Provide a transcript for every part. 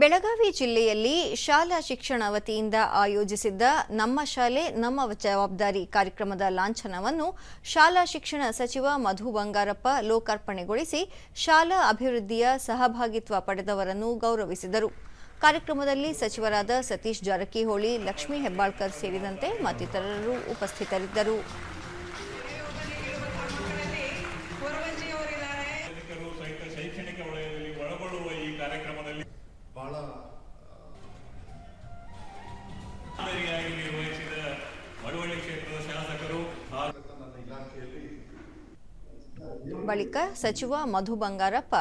ಬೆಳಗಾವಿ ಜಿಲ್ಲೆಯಲ್ಲಿ ಶಾಲಾ ಶಿಕ್ಷಣ ವತಿಯಿಂದ ಆಯೋಜಿಸಿದ್ದ ನಮ್ಮ ಶಾಲೆ ನಮ್ಮ ಜವಾಬ್ದಾರಿ ಕಾರ್ಯಕ್ರಮದ ಲಾಂಛನವನ್ನು ಶಾಲಾ ಶಿಕ್ಷಣ ಸಚಿವ ಮಧು ಬಂಗಾರಪ್ಪ ಲೋಕಾರ್ಪಣೆಗೊಳಿಸಿ ಶಾಲಾ ಅಭಿವೃದ್ಧಿಯ ಸಹಭಾಗಿತ್ವ ಪಡೆದವರನ್ನು ಗೌರವಿಸಿದರು. ಕಾರ್ಯಕ್ರಮದಲ್ಲಿ ಸಚಿವರಾದ ಸತೀಶ್ ಜಾರಕಿಹೊಳಿ, ಲಕ್ಷ್ಮೀ ಹೆಬ್ಬಾಳ್ಕರ್ ಸೇರಿದಂತೆ ಮತ್ತಿತರರು ಉಪಸ್ಥಿತರಿದ್ದರು. ಬಹಳ ಮಾದರಿಯಾಗಿ ನಿರ್ವಹಿಸಿದ ಮಳವಳ್ಳಿ ಕ್ಷೇತ್ರದ ಶಾಸಕರು ನನ್ನ ಇಲಾಖೆಯಲ್ಲಿ ಬಳಿಕ ಸಚಿವ ಮಧು ಬಂಗಾರಪ್ಪ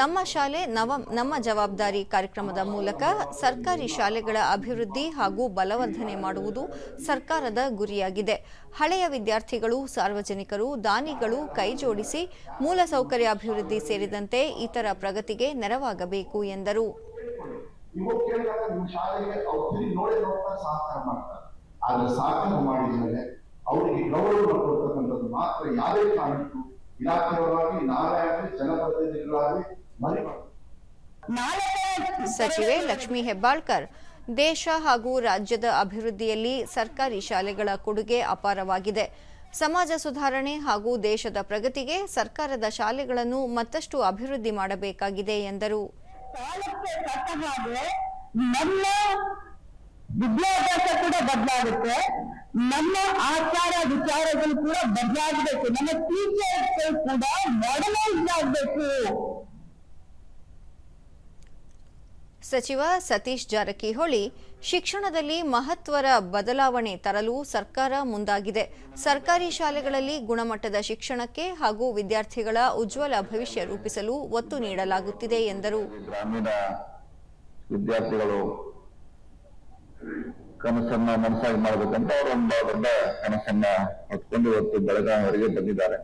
ನಮ್ಮ ಶಾಲೆ ನವ ನಮ್ಮ ಜವಾಬ್ದಾರಿ ಕಾರ್ಯಕ್ರಮದ ಮೂಲಕ ಸರ್ಕಾರಿ ಶಾಲೆಗಳ ಅಭಿವೃದ್ಧಿ ಹಾಗೂ ಬಲವರ್ಧನೆ ಮಾಡುವುದು ಸರ್ಕಾರದ ಗುರಿಯಾಗಿದೆ. ಹಳೆಯ ವಿದ್ಯಾರ್ಥಿಗಳು ಸಾರ್ವಜನಿಕರು ದಾನಿಗಳು ಕೈಜೋಡಿಸಿ ಮೂಲಸೌಕರ್ಯ ಅಭಿವೃದ್ಧಿ ಸೇರಿದಂತೆ ಇತರ ಪ್ರಗತಿಗೆ ನೆರವಾಗಬೇಕು ಎಂದರು. ಇವಾಗ ಕೇಳಿದಾಗ ನಿಮ್ಮ ಶಾಲೆಗೆ ಅವ್ರು ನೋಡೇ ನೋಡ್ತಾ ಸಹಕಾರ ಮಾಡ್ತಾರೆ. ಆದ್ರೆ ಸಹಕಾರ ಮಾಡಿದ್ಮೇಲೆ ಅವರಿಗೆ ಗೌರವ ಕೊಡ್ತಕ್ಕಂಥದ್ದು ಮಾತ್ರ ಯಾವುದೇ ಕಾರಣಕ್ಕೂ ಇಲಾಖೆಯವರಾಗಿ ನಾವೇ ಆಗಲಿ, ಜನಪ್ರತಿನಿಧಿಗಳಾಗಲಿ ಮರಿ ಸಚಿವೆ ಲಕ್ಷ್ಮೀ ಹೆಬ್ಬಾಳ್ಕರ್, ದೇಶ ಹಾಗೂ ರಾಜ್ಯದ ಅಭಿವೃದ್ಧಿಯಲ್ಲಿ ಸರ್ಕಾರಿ ಶಾಲೆಗಳ ಕೊಡುಗೆ ಅಪಾರವಾಗಿದೆ. ಸಮಾಜ ಸುಧಾರಣೆ ಹಾಗೂ ದೇಶದ ಪ್ರಗತಿಗೆ ಸರ್ಕಾರದ ಶಾಲೆಗಳನ್ನು ಮತ್ತಷ್ಟು ಅಭಿವೃದ್ಧಿ ಮಾಡಬೇಕಾಗಿದೆ ಎಂದರು. ತಕ್ಕ ಹಾಗೆ ನಮ್ಮ ವಿದ್ಯಾಭ್ಯಾಸ ಕೂಡ ಬದಲಾಗುತ್ತೆ. ನಮ್ಮ ಆಚಾರ ವಿಚಾರಗಳು ಕೂಡ ಬದಲಾಗಬೇಕು. ನಮ್ಮ ಟೀಚರ್ಸ್ ಕೂಡ ಮಾಡಲೈಸ್ ಆಗಬೇಕು. ಸಚಿವ ಸತೀಶ್ ಜಾರಕಿಹೊಳಿ ಶಿಕ್ಷಣದಲ್ಲಿ ಮಹತ್ವರ ಬದಲಾವಣೆ ತರಲು ಸರ್ಕಾರ ಮುಂದಾಗಿದೆ. ಸರ್ಕಾರಿ ಶಾಲೆಗಳಲ್ಲಿ ಗುಣಮಟ್ಟದ ಶಿಕ್ಷಣಕ್ಕೆ ಹಾಗೂ ವಿದ್ಯಾರ್ಥಿಗಳ ಉಜ್ವಲ ಭವಿಷ್ಯ ರೂಪಿಸಲು ಒತ್ತು ನೀಡಲಾಗುತ್ತಿದೆ ಎಂದರು. ಗ್ರಾಮೀಣ ವಿದ್ಯಾರ್ಥಿಗಳು ಕನಸನ್ನ ಮಾಡಬೇಕಂತ ದೊಡ್ಡ ಕನಸನ್ನ ಹೊತ್ಕೊಂಡು ಇವತ್ತು ಬೆಳಗಾವಿವರೆಗೆ ಬಂದಿದ್ದಾರೆ.